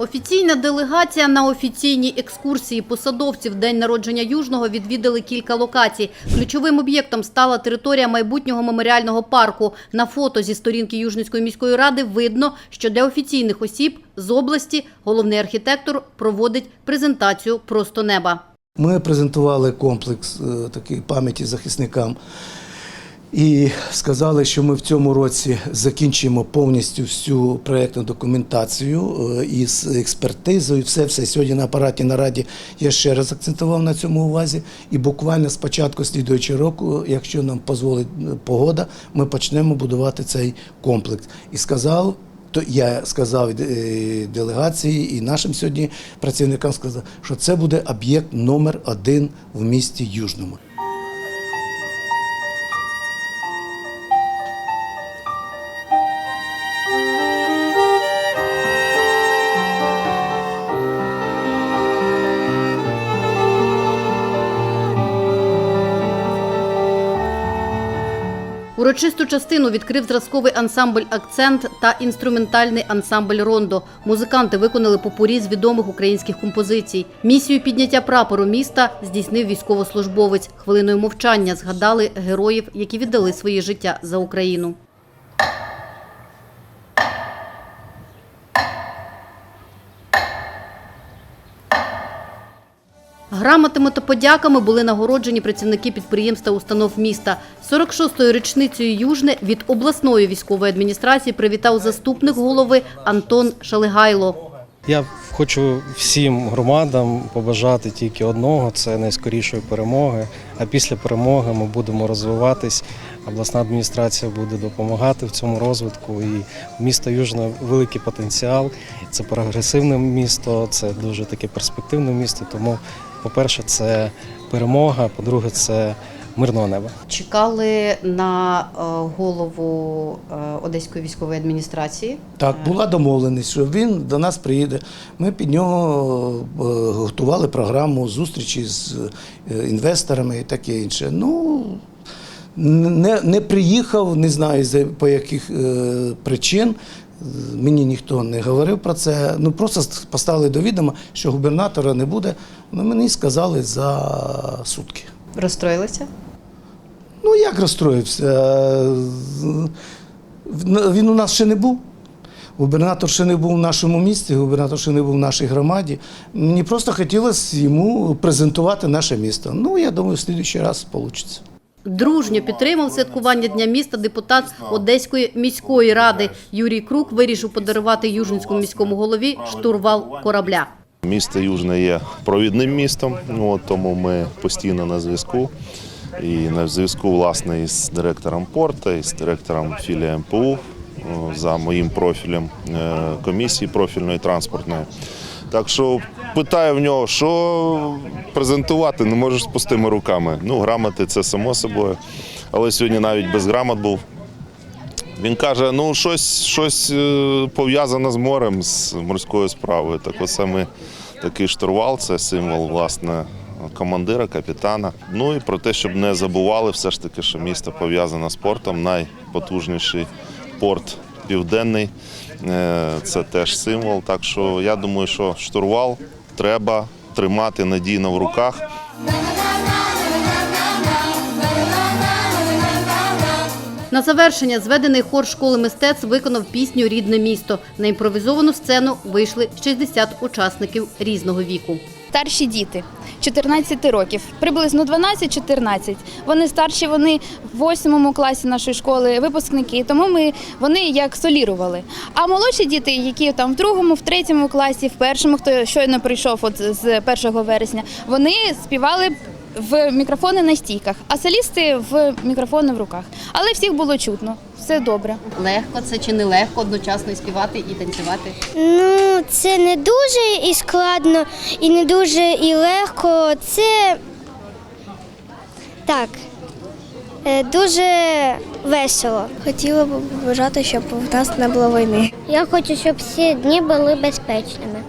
Офіційна делегація на офіційній екскурсії посадовців день народження Южного відвідали кілька локацій. Ключовим об'єктом стала територія майбутнього меморіального парку. На фото зі сторінки Южницької міської ради видно, що для офіційних осіб з області головний архітектор проводить презентацію просто неба. Ми презентували комплекс е, пам'яті захисникам і сказали, що ми в цьому році закінчимо повністю всю проєктну документацію е, із експертизою. Все, все сьогодні на апараті на раді я ще раз акцентував на цьому увазі. І буквально з початку слідуючого року, якщо нам дозволить погода, ми почнемо будувати цей комплекс. І сказав. То я сказав е, делегації і нашим сьогодні працівникам сказав, що це буде об'єкт номер один в місті Южному. Урочисту частину відкрив зразковий ансамбль Акцент та інструментальний ансамбль Рондо. Музиканти виконали попурі з відомих українських композицій. Місію підняття прапору міста здійснив військовослужбовець. Хвилиною мовчання згадали героїв, які віддали своє життя за Україну. Грамотами та подяками були нагороджені працівники підприємств та установ міста. 46-ю річницею Южне від обласної військової адміністрації привітав заступник голови Антон Шалигайло. Я хочу всім громадам побажати тільки одного це найскорішої перемоги. А після перемоги ми будемо розвиватись. Обласна адміністрація буде допомагати в цьому розвитку. І місто Южне великий потенціал. Це прогресивне місто, це дуже таке перспективне місто. Тому, по-перше, це перемога. По-друге, це мирного неба. Чекали на е, голову е, Одеської військової адміністрації. Так, була домовленість, що він до нас приїде. Ми під нього е, готували програму зустрічі з е, інвесторами і таке інше. Ну, не, не приїхав, не знаю за по яких е, причин. Мені ніхто не говорив про це. Ну просто поставили до відома, що губернатора не буде. Ну, мені сказали за сутки. Розстроїлися? Ну, як розстроївся? Е, Він у нас ще не був. Губернатор ще не був в нашому місті, губернатор ще не був в нашій громаді. Мені просто хотілося йому презентувати наше місто. Ну, я думаю, в слідчий раз вийде. Дружньо підтримав святкування Дня міста депутат Одеської міської ради. Юрій Крук вирішив подарувати Южинському міському голові штурвал корабля. Місто Южне є провідним містом, ну, от тому ми постійно на зв'язку. І на зв'язку власне із директором порту, із директором філії МПУ за моїм профілем е, комісії профільної транспортної. Так що питаю в нього, що презентувати, не можеш з пустими руками. Ну, грамоти це само собою. Але сьогодні навіть без грамот був. Він каже: ну щось, щось е, пов'язане з морем, з морською справою. Так оце ми такий штурвал, це символ власне командира, капітана. Ну і про те, щоб не забували, все ж таки, що місто пов'язане з портом, найпотужніший порт південний. е, Це теж символ. Так що я думаю, що штурвал треба тримати надійно в руках. На завершення зведений хор школи мистецтв виконав пісню Рідне місто. На імпровізовану сцену вийшли 60 учасників різного віку. Старші діти 14 років, приблизно 12-14. Вони старші, вони в 8 класі нашої школи, випускники. Тому ми вони як солірували. А молодші діти, які там в другому, в третьому класі, в першому, хто щойно прийшов от з 1 вересня, вони співали. В мікрофони на стійках, а солісти в мікрофони в руках. Але всіх було чутно, все добре. Легко це чи не легко одночасно і співати і танцювати? Ну, це не дуже і складно, і не дуже і легко. Це так, е, дуже весело. Хотіла б побажати, щоб в нас не було війни. Я хочу, щоб всі дні були безпечними.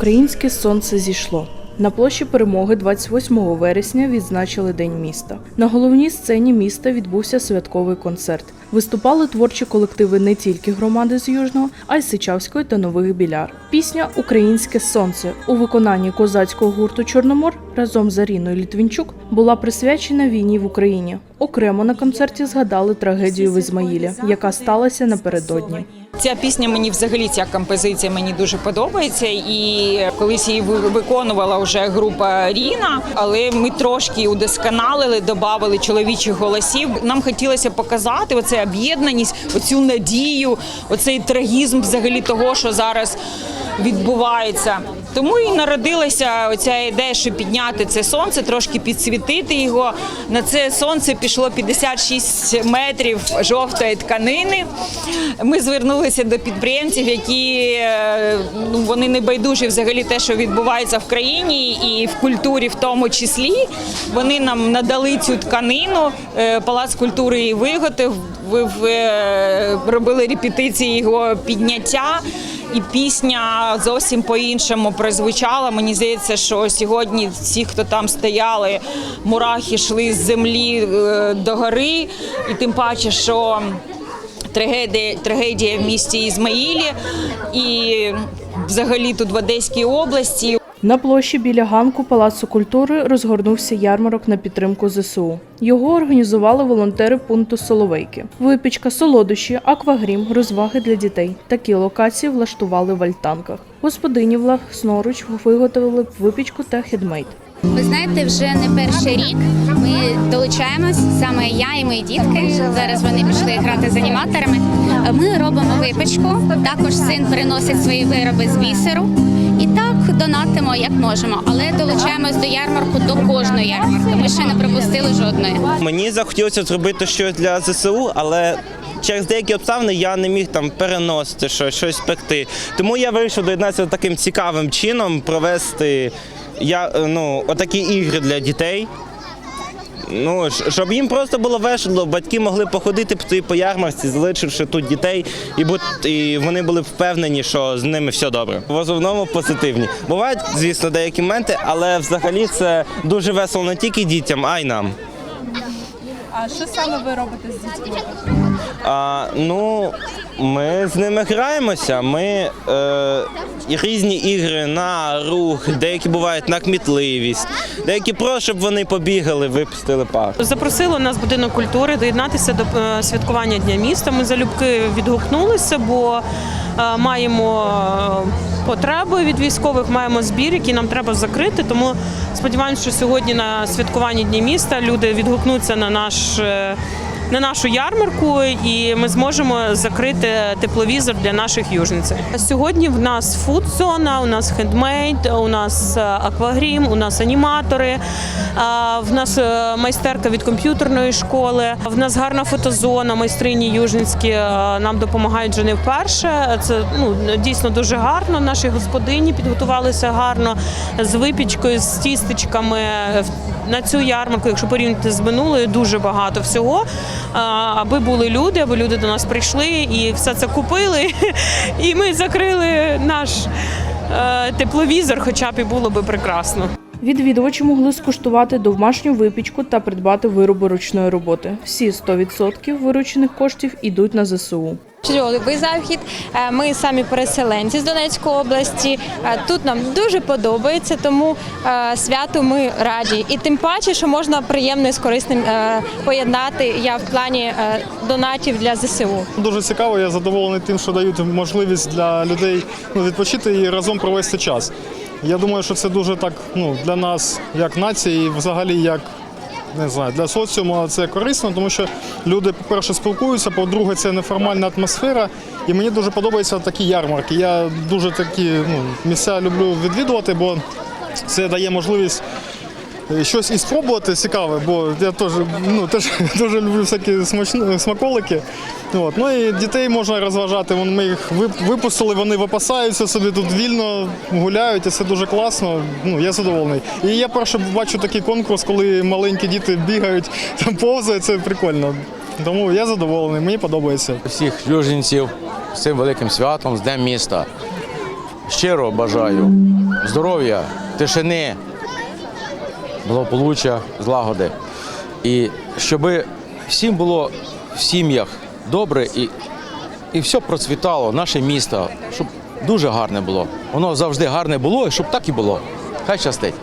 Українське сонце зійшло. На площі перемоги 28 вересня відзначили День міста. На головній сцені міста відбувся святковий концерт. Виступали творчі колективи не тільки громади з Южного, а й Сичавської та Нових Біляр. Пісня Українське сонце у виконанні козацького гурту Чорномор разом з Аріною Літвінчук була присвячена війні в Україні. Окремо на концерті згадали трагедію в Ізмаїлі, яка сталася напередодні. Ця пісня мені взагалі ця композиція мені дуже подобається. І колись її ви- виконувала вже група Ріна, але ми трошки удосконалили, додали чоловічих голосів. Нам хотілося показати оце об'єднаність, оцю надію, оцей трагізм взагалі того, що зараз відбувається. Тому і народилася оця ідея, що підняти це сонце, трошки підсвітити його. На це сонце пішло 56 метрів жовтої тканини. Ми звернулися до підприємців, які е, ну, вони не байдужі взагалі те, що відбувається в країні, і в культурі в тому числі. Вони нам надали цю тканину. Е, Палац культури її виготовив. Е, робили репетиції його підняття. І пісня зовсім по-іншому прозвучала. Мені здається, що сьогодні всі, хто там стояли, мурахи йшли з землі е, до гори, і тим паче, що трагедія, трагедія в місті Ізмаїлі і взагалі тут в Одеській області. На площі біля ганку Палацу культури розгорнувся ярмарок на підтримку ЗСУ. Його організували волонтери пункту Соловейки. Випічка, солодощі, аквагрім, розваги для дітей. Такі локації влаштували в альтанках. Господині власноруч виготовили випічку та хедмейд. Ви знаєте, вже не перший рік ми долучаємось, саме я і мої дітки. Зараз вони пішли грати з аніматорами. Ми робимо випічку. Також син приносить свої вироби з бісеру. І так донатимо як можемо, але долучаємось до ярмарку до кожної ярмарки. Ми ще не пропустили жодної. Мені захотілося зробити щось для ЗСУ, але через деякі обставини я не міг там переносити щось, щось пекти. Тому я вирішив доєднатися таким цікавим чином, провести я, е, ну, отакі ігри для дітей. Ну, щоб їм просто було весело, батьки могли походити по цій ярмарці, залишивши тут дітей, і, бут- і вони були впевнені, що з ними все добре. В основному позитивні. Бувають, звісно, деякі моменти, але взагалі це дуже весело не тільки дітям, а й нам. А що саме ви робите з дітьми? А, ну, ми з ними граємося. Ми е, різні ігри на рух, деякі бувають на кмітливість, деякі просто, щоб вони побігали, випустили пар. Запросили нас будинок культури доєднатися до е, святкування Дня міста. Ми залюбки відгукнулися, бо маємо е, потреби від військових, маємо збір, який нам треба закрити. Тому сподіваємося, що сьогодні на святкуванні дні міста люди відгукнуться на наш. Е, На нашу ярмарку, і ми зможемо закрити тепловізор для наших южниць. Сьогодні в нас фуд-зона, у нас хендмейд, у нас е, аквагрім, у нас аніматори, в нас е, майстерка від комп'ютерної школи. В нас гарна фотозона, майстрині южницькі е, нам допомагають вже не вперше. Це ну дійсно дуже гарно. Наші господині підготувалися гарно з випічкою, з тістечками. На цю ярмарку, якщо порівняти з минулою, дуже багато всього. Аби були люди, аби люди до нас прийшли і все це купили. І ми закрили наш е, тепловізор, хоча б і було би прекрасно. Відвідувачі могли скуштувати домашню випічку та придбати вироби ручної роботи. Всі 100% виручених коштів ідуть на ЗСУ. Чудовий захід. Е, Ми самі переселенці з Донецької області. Е, Тут нам дуже подобається, тому е, святу ми раді. І тим паче, що можна приємно і з корисним поєднати я в плані донатів для ЗСУ. Дуже цікаво, я задоволений тим, що дають можливість для людей ну, відпочити і разом провести час. Я думаю, що це дуже так ну, для нас, як нації, і взагалі як не знаю, для соціуму це корисно, тому що люди, по-перше, спілкуються, по-друге, це неформальна атмосфера. І мені дуже подобаються такі ярмарки. Я дуже такі ну, місця люблю відвідувати, бо це дає можливість щось і спробувати цікаве, бо я теж, ну, теж дуже люблю всякі смачні смаколики. От. Ну і дітей можна розважати. Ми їх випустили, вони випасаються собі тут вільно гуляють, і це дуже класно. Ну, я задоволений. І я перше бачу такий конкурс, коли маленькі діти бігають, там повзають, це прикольно. Тому я задоволений, мені подобається. Всіх южинців з цим великим святом, з Днем міста. щиро бажаю здоров'я, тишини, благополуччя, злагоди. І щоб всім було в сім'ях добре і, і все процвітало, наше місто, щоб дуже гарне було. Воно завжди гарне було, і щоб так і було. Хай щастить.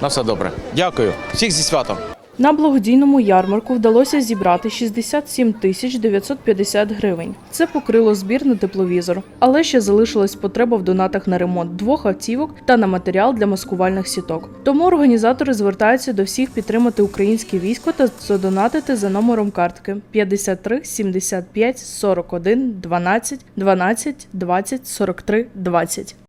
На все добре. Дякую. Всіх зі святом. На благодійному ярмарку вдалося зібрати 67 тисяч 950 гривень. Це покрило збір на тепловізор, але ще залишилась потреба в донатах на ремонт двох автівок та на матеріал для маскувальних сіток. Тому організатори звертаються до всіх підтримати українське військо та задонатити за номером картки 53 75 41 12 12 20 43 20.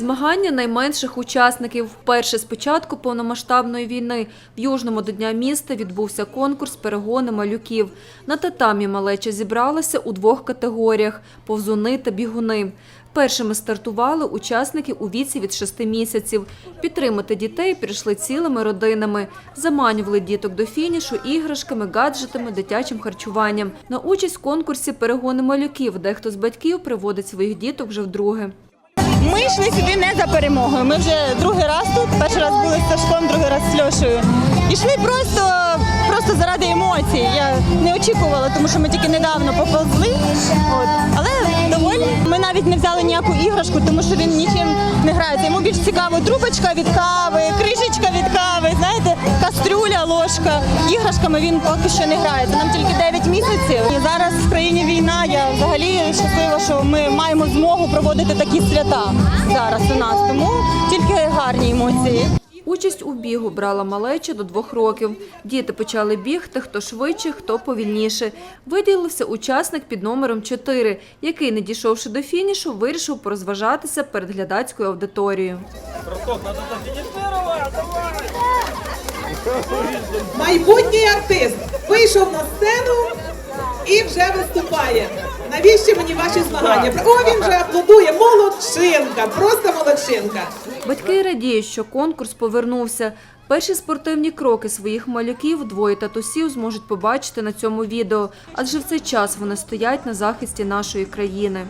Змагання найменших учасників. Вперше з початку повномасштабної війни в Южному до Дня міста відбувся конкурс перегони малюків. На татамі малеча зібралася у двох категоріях – повзуни та бігуни. Першими стартували учасники у віці від 6 місяців. Підтримати дітей прийшли цілими родинами. Заманювали діток до фінішу іграшками, гаджетами, дитячим харчуванням. На участь в конкурсі перегони малюків дехто з батьків приводить своїх діток вже вдруге. Ми йшли сюди не за перемогою. Ми вже другий раз тут. Перший раз були з Сашком, другий раз з Льошею. Ішли просто, просто заради емоцій. Я не очікувала, тому що ми тільки недавно поповзли. От. Але доволі. Ми навіть не взяли ніяку іграшку, тому що він нічим не грається. Йому більш цікаво трубочка від кави, кришечка від кастрюля, ложка. Іграшками він поки що не грається. Нам тільки 9 місяців. І зараз в країні війна. Я взагалі щаслива, що ми маємо змогу проводити такі свята зараз у нас. Тому тільки гарні емоції. Участь у бігу брала малеча до двох років. Діти почали бігти, хто швидше, хто повільніше. Виділився учасник під номером 4, який, не дійшовши до фінішу, вирішив порозважатися перед глядацькою аудиторією. Майбутній артист вийшов на сцену і вже виступає. Навіщо мені ваші змагання? О, він вже аплодує. Молодчинка, просто молодчинка. Батьки радіють, що конкурс повернувся. Перші спортивні кроки своїх малюків двоє татусів зможуть побачити на цьому відео, адже в цей час вони стоять на захисті нашої країни.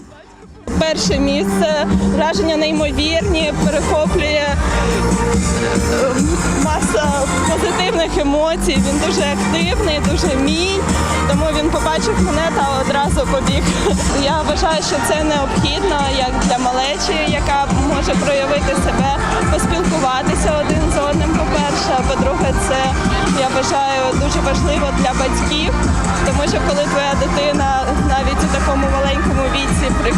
Перше місце, враження неймовірні, перехоплює е, маса позитивних емоцій. Він дуже активний, дуже мій. Тому він побачив мене та одразу побіг. Я вважаю, що це необхідно як для малечі, яка може проявити себе, поспілкуватися один з одним. По-перше, а по-друге, це я вважаю дуже важливо для батьків, тому що коли твоя дитина навіть у такому маленькому віці при-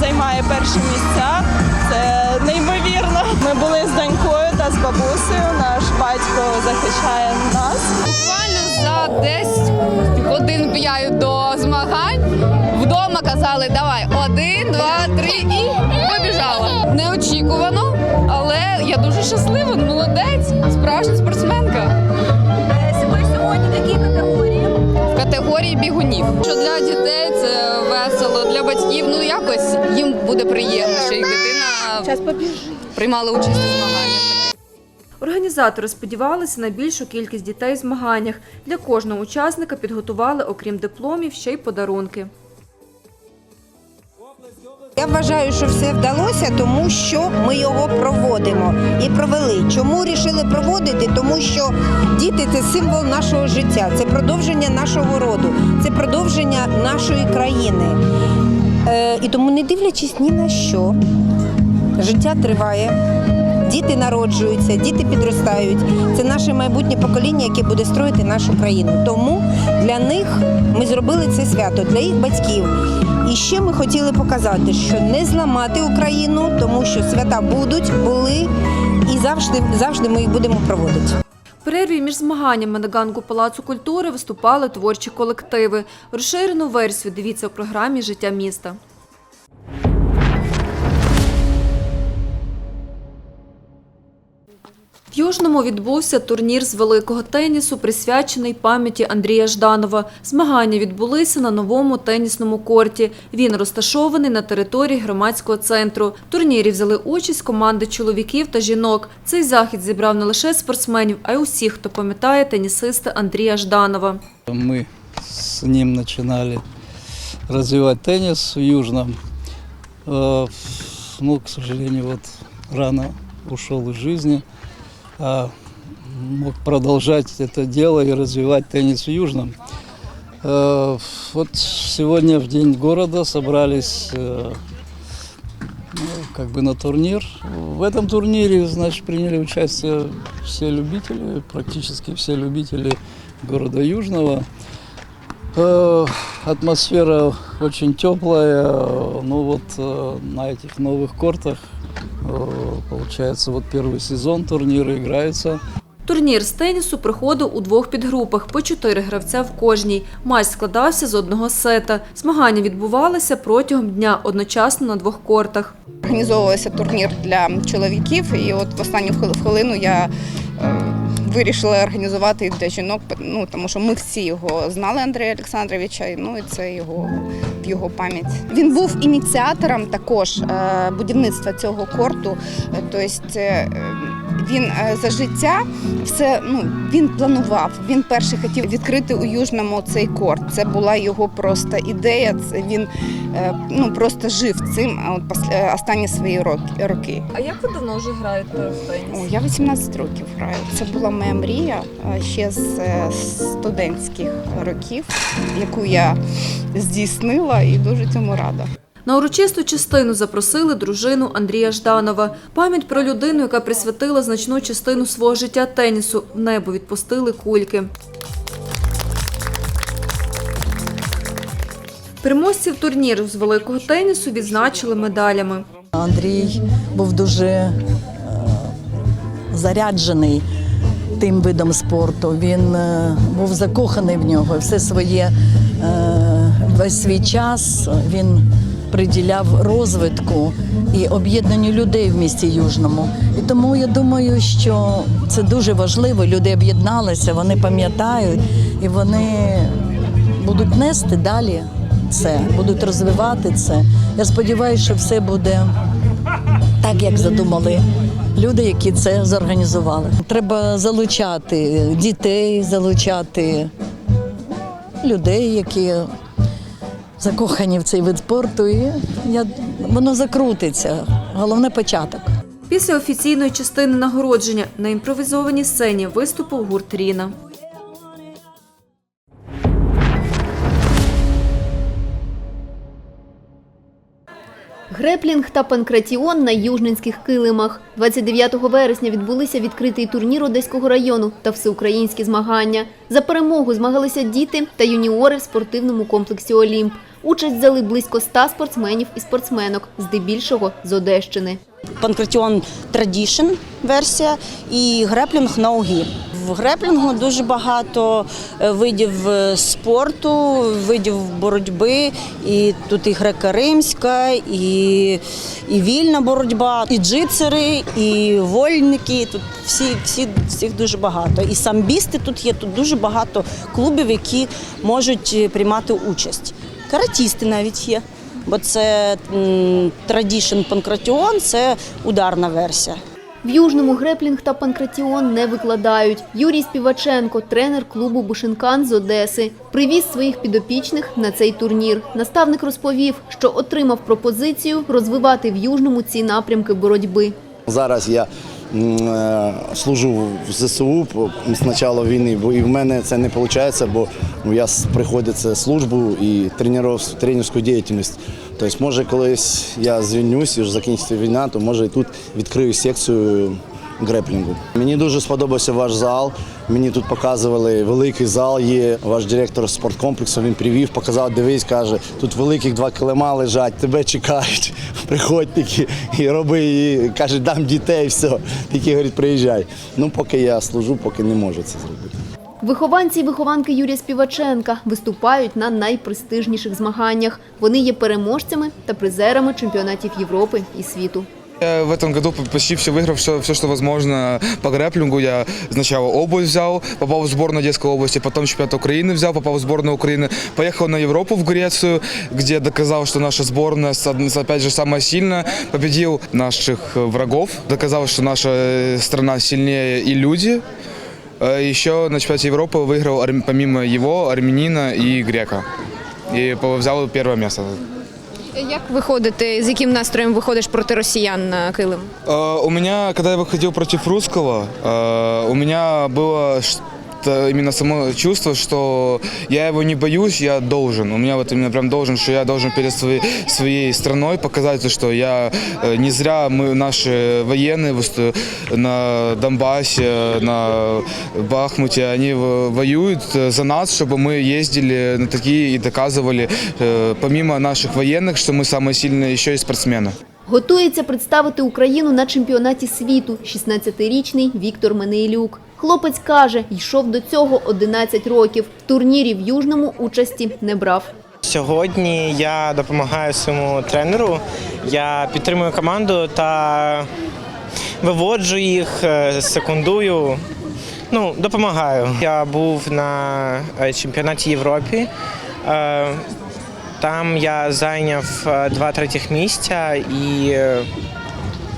займає перші місця, це неймовірно. Ми були з донькою та з бабусею. Наш батько захищає нас. Буквально за десь годин п'ять до змагань вдома казали, давай один, два, три і побіжала. Неочікувано, але я дуже щаслива, молодець, справжня спортсменка. Ви сьогодні в якій категорії? В категорії бігунів. Що для дітей весело, для батьків, ну якось їм буде приємно, що їх дитина приймала участь у змаганнях. Організатори сподівалися на більшу кількість дітей в змаганнях. Для кожного учасника підготували, окрім дипломів, ще й подарунки. Я вважаю, що все вдалося, тому що ми його проводимо і провели. Чому вирішили проводити? Тому що діти це символ нашого життя, це продовження нашого роду, це продовження нашої країни. Е, і тому, не дивлячись ні на що, життя триває. Діти народжуються, діти підростають. Це наше майбутнє покоління, яке буде строїти нашу країну. Тому для них ми зробили це свято, для їх батьків. І ще ми хотіли показати, що не зламати Україну, тому що свята будуть, були і завжди, завжди ми їх будемо проводити. В перерві між змаганнями на ганку Палацу культури виступали творчі колективи. Розширену версію дивіться у програмі Життя міста. В Южному відбувся турнір з великого тенісу, присвячений пам'яті Андрія Жданова. Змагання відбулися на новому тенісному корті. Він розташований на території громадського центру. Турнірі взяли участь команди чоловіків та жінок. Цей захід зібрав не лише спортсменів, а й усіх, хто пам'ятає тенісиста Андрія Жданова. Мы с ним начинали развивать теннис в Южном. Э, Ну, к сожалению, вот рано ушел из жизни. А мог продолжать это дело и развивать теннис в Южном. Э, Вот сегодня в День города собрались э, ну, как бы на турнир. В этом турнире, значит, приняли участие все любители, практически все любители города Южного. Атмосфера очень теплая. Ну вот на этих новых кортах, получается, вот первый сезон турнира играется. Турнір з тенісу проходив у двох підгрупах по чотири гравця в кожній. Матч складався з одного сета. Змагання відбувалися протягом дня одночасно на двох кортах. Організовувався турнір для чоловіків, і от в останню хвилину я вирішила організувати для жінок, ну тому що ми всі його знали, Андрія Олександровича, ну і це його в його пам'ять. Він був ініціатором також е, будівництва цього корту. Тобто він е, за життя все ну він планував. Він перший хотів відкрити у Южному цей корт. Це була його просто ідея. Це він е, ну просто жив цим от після останні свої роки. А як ви давно вже граєте в теніс? О, я 18 років граю. Це була моя мрія е, ще з е, студентських років, яку я здійснила і дуже цьому рада. На урочисту частину запросили дружину Андрія Жданова. Пам'ять про людину, яка присвятила значну частину свого життя тенісу. В небо відпустили кульки. Переможців турніру з великого тенісу відзначили медалями. Андрій був дуже е, заряджений тим видом спорту. Він е, був закоханий в нього. Все своє е, весь свій час він приділяв розвитку і об'єднанню людей в місті Южному. І тому я думаю, що це дуже важливо. Люди об'єдналися, вони пам'ятають і вони будуть нести далі це, будуть розвивати це. Я сподіваюся, що все буде так, як задумали люди, які це зорганізували. Треба залучати дітей, залучати людей, які закохані в цей вид спорту. І я, воно закрутиться. Головне початок. Після офіційної частини нагородження на імпровізованій сцені виступив гурт Ріна. Греплінг та панкратіон на южненських килимах. 29 вересня відбулися відкритий турнір Одеського району та всеукраїнські змагання. За перемогу змагалися діти та юніори в спортивному комплексі Олімп. Участь взяли близько 100 спортсменів і спортсменок, здебільшого з Одещини. Панкратіон Tradition версія і греплінг ноугі. В греплінгу дуже багато е, видів е, спорту, видів боротьби. І тут і греко-римська, і, і вільна боротьба, і джитсери, і вольники. Тут всі, всі, всіх дуже багато. І самбісти тут є, тут дуже багато клубів, які можуть е, приймати участь. Каратісти навіть є. Бо це традішн панкратіон, це ударна версія. В Южному греплінг та панкратіон не викладають. Юрій Співаченко, тренер клубу Бушинкан з Одеси, привіз своїх підопічних на цей турнір. Наставник розповів, що отримав пропозицію розвивати в Южному ці напрямки боротьби. Зараз я е, служу в ЗСУ з початку війни, бо і в мене це не виходить, бо ну, я приходиться службу і тренерську діяльність. Тобто, може, колись я звільнюсь і закінчиться війна, то може і тут відкрию секцію греплінгу. Мені дуже сподобався ваш зал. Мені тут показували великий зал. Є ваш директор спорткомплексу. Він привів, показав, дивись, каже, тут великих два килима лежать, тебе чекають. Приходь тільки і роби, і каже, дам дітей, все. Тільки говорить, приїжджай. Ну, поки я служу, поки не можу це зробити. Вихованці і вихованки Юрія Співаченка виступають на найпрестижніших змаганнях. Вони є переможцями та призерами чемпіонатів Європи і світу. Я в этом году почти все выиграл, все, все, что возможно по грэплингу. Я сначала обувь взял, попал в сборную Одесской области, потом чемпионат Украины взял, попал в сборную Украины. Поехал на Европу, в Грецию, где доказал, что наша сборная, с- опять же, самая сильная. Победил наших э, врагов, доказал, что наша э, страна сильнее и люди. Э, Еще на чемпионате Европы выиграл арм- помимо его армянина и грека. И по- взял первое место. Як виходити, з яким настроєм виходиш проти росіян на килим? Э, У меня, когда я выходил против русского, э, у меня было что- именно само чувство, что я его не боюсь, я должен. У меня вот именно прям должен, что я должен перед своей, своей страной показать, что я э, не зря мы наши военные высту- на Донбассе, на Бахмуте, они в- воюют э, за нас, чтобы мы ездили на такие и доказывали, э, помимо наших военных, что мы самые сильные еще и спортсмены. Готується представити Україну на чемпіонаті світу 16-річний Віктор Менейлюк. Хлопець каже, йшов до цього 11 років. Турнірі в Южному участі не брав. Сьогодні я допомагаю своєму тренеру. Я підтримую команду та виводжу їх, е, секундую. Ну, допомагаю. Я був на е, чемпіонаті Європи. Е, Там я зайняв два третіх місця і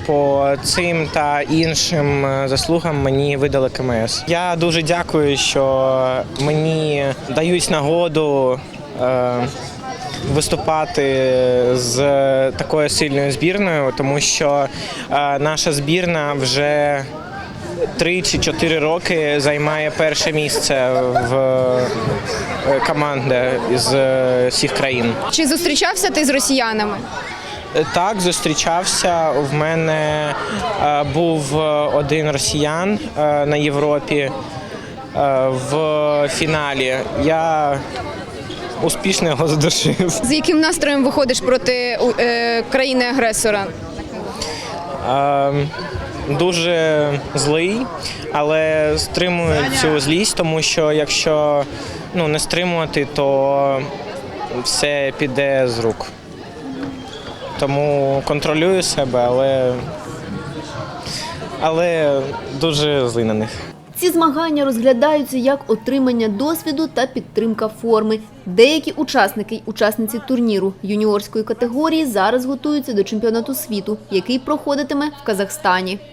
по цим та іншим е, заслугам мені видали КМС. Я дуже дякую, що мені дають нагоду е, виступати з такою сильною збірною, тому що е, наша збірна вже. Три чи чотири роки займає перше місце в команді з всіх країн. Чи зустрічався ти з росіянами? Так, зустрічався. В мене е, був е, один росіян е, на Європі в фіналі. Я успішно його задушив. З яким настроєм виходиш проти країни-агресора? Е, Дуже злий, але стримую цю злість, тому що якщо ну, не стримувати, то все піде з рук. Тому контролюю себе, але, але дуже злий на них. Ці змагання розглядаються як отримання досвіду та підтримка форми. Деякі учасники й учасниці турніру юніорської категорії зараз готуються до чемпіонату світу, який проходитиме в Казахстані. –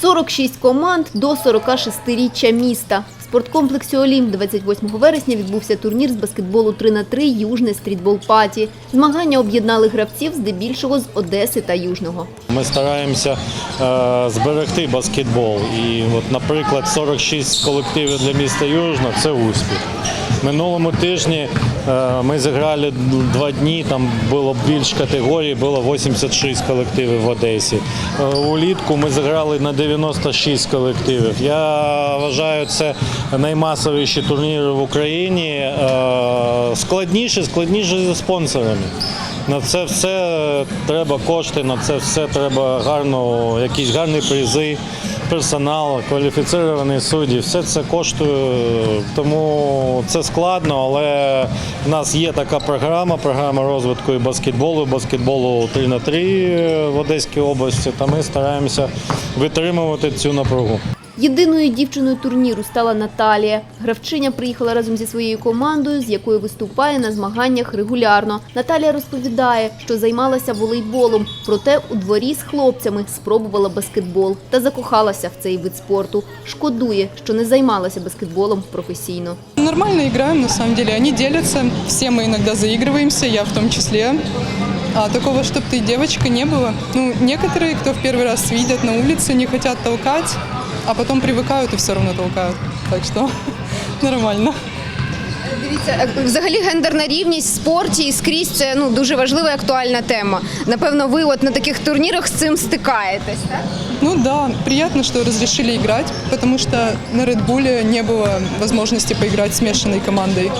46 команд до 46-річчя міста. Спорткомплексі «Олімп» 28 вересня відбувся турнір з баскетболу 3 на 3 «Южне стрітбол паті». Змагання об'єднали гравців здебільшого з Одеси та Южного. Ми стараємося е, зберегти баскетбол. І, от, наприклад, 46 колективів для міста Южно це успіх. Минулому тижні е, ми зіграли два дні, там було більш категорій, було 86 колективів в Одесі. Е, Улітку ми зіграли на 96 колективів. Я вважаю, це наймасовіші турніри в Україні. Е, Складніші, складніші зі спонсорами. На це все треба кошти, на це все треба гарно, якісь гарні призи, персонал, кваліфіціровані судді. Все це коштує, тому це складно, але в нас є така програма, програма розвитку і баскетболу, і баскетболу 3 на 3 в Одеській області. Та ми стараємося витримувати цю напругу. Єдиною дівчиною турніру стала Наталія. Гравчиня приїхала разом зі своєю командою, з якою виступає на змаганнях регулярно. Наталія розповідає, що займалася волейболом, проте у дворі з хлопцями спробувала баскетбол та закохалася в цей вид спорту. Шкодує, що не займалася баскетболом професійно. Нормально играем, на самом деле. Они делятся, все мы иногда заигрываемся, я в том числе. А такого, чтобы ты девочка, не было. Ну, некоторые, кто в первый раз видят на улице, не хотят толкать, а потом привыкают и все равно толкают. Так что нормально. Дивіться, е, взагалі гендерна рівність в спорті і скрізь це ну дуже важлива і актуальна тема. Напевно, ви от на таких турнірах з цим стикаєтесь. Так? Ну да, приятно, что разрешили играть, потому что на Red Bull не было возможности поиграть смешанной командой.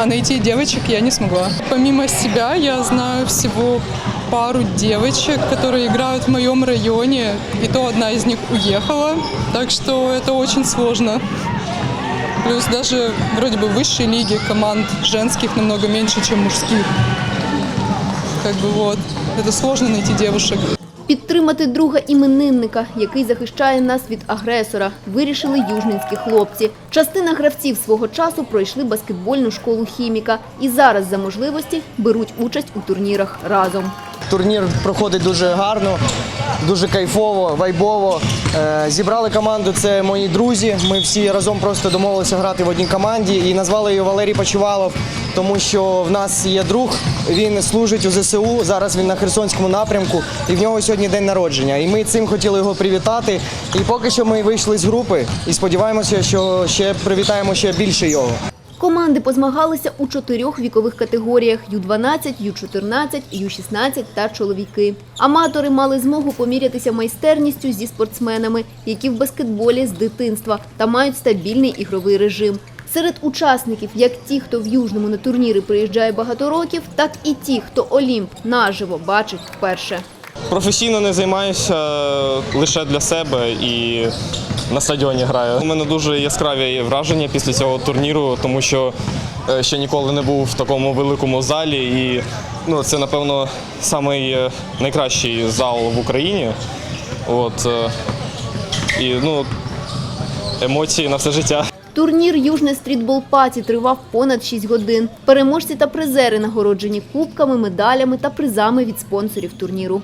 А найти девочек я не смогла. Помимо себя я знаю всего пару девочек, которые играют в моем районе, и то одна из них уехала, так что это очень сложно Плюс даже вроде бы высшей лиге команд женских намного меньше, чем мужских. Как бы вот. Это сложно найти девушек. Підтримати друга іменинника, який захищає нас від агресора, вирішили южненські хлопці. Частина гравців свого часу пройшли баскетбольну школу хіміка і зараз за можливості беруть участь у турнірах разом. Турнір проходить дуже гарно, дуже кайфово, вайбово. Е, Зібрали команду, це мої друзі. Ми всі разом просто домовилися грати в одній команді і назвали її Валерій Почувалов, тому що в нас є друг, він служить у ЗСУ. Зараз він на Херсонському напрямку, і в нього сьогодні день народження. І ми цим хотіли його привітати. І поки що ми вийшли з групи і сподіваємося, що ще привітаємо ще більше його. Команди позмагалися у чотирьох вікових категоріях – Ю-12, Ю-14, Ю-16 та чоловіки. Аматори мали змогу помірятися майстерністю зі спортсменами, які в баскетболі з дитинства та мають стабільний ігровий режим. Серед учасників як ті, хто в Южному на турніри приїжджає багато років, так і ті, хто Олімп наживо бачить вперше. Професійно не займаюся е, лише для себе і на стадіоні граю. У мене дуже яскраві враження після цього турніру, тому що е, ще ніколи не був в такому великому залі. І ну, це, напевно, самий е, найкращий зал в Україні. От, і ну, емоції на все життя. Турнір Южне стрітбол паті тривав понад 6 годин. Переможці та призери нагороджені кубками, медалями та призами від спонсорів турніру.